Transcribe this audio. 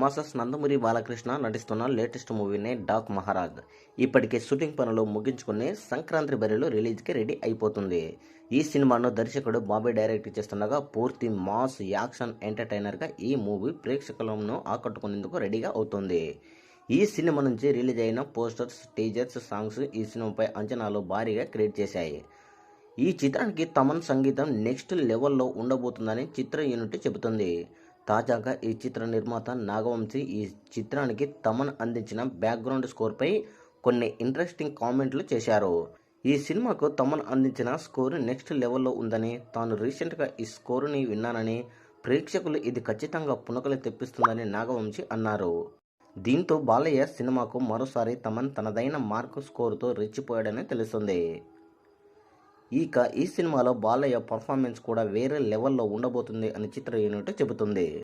Masters Nandamuri Balakrishna నటిస్తున్న latest మూవీనే dock Maharaj. ఇప్పటికే shooting పనులు ముగించుకుని సంక్రాంతి బరిలో రిలీజ్కి రెడీ అయిపోతుంది. ఈ సినిమాను దర్శకుడు బాబీ డైరెక్ట్ చేస్తుండగా పూర్తి మాస్ యాక్షన్ ఎంటర్టైనర్గా ఈ మూవీ ప్రేక్షకులను ఆకట్టుకునేందుకు రెడీగా అవుతుంది. ఈ సినిమా నుంచి రిలీజ్ అయిన పోస్టర్స్ టీజర్స్ సాంగ్స్ ఈ సినిమాపై అంచనాలు భారీగా క్రియేట్ చేశాయి. ఈ చిత్రానికి తమన్ సంగీతం నెక్స్ట్ లెవెల్లో ఉండబోతుందని చిత్ర యూనిట్ చెబుతుంది. తాజాగా ఈ చిత్ర నిర్మాత నాగవంశీ ఈ చిత్రానికి తమన్ అందించిన బ్యాక్గ్రౌండ్ స్కోర్పై కొన్ని ఇంట్రెస్టింగ్ కామెంట్లు చేశారు. ఈ సినిమాకు తమన్ అందించిన స్కోర్ నెక్స్ట్ లెవెల్లో ఉందని తాను రీసెంట్గా ఈ స్కోరుని విన్నానని ప్రేక్షకులు ఇది ఖచ్చితంగా పునకలు తెప్పిస్తుందని నాగవంశి అన్నారు. దీంతో బాలయ్య సినిమాకు మరోసారి తమన్ తనదైన మార్కు స్కోరుతో రెచ్చిపోయాడని తెలుస్తుంది. ఇక ఈ సినిమాలో బాలయ్య పర్ఫార్మెన్స్ కూడా వేరే లెవెల్లో ఉండబోతుంది అని చిత్ర యూనిట్ చెబుతుంది.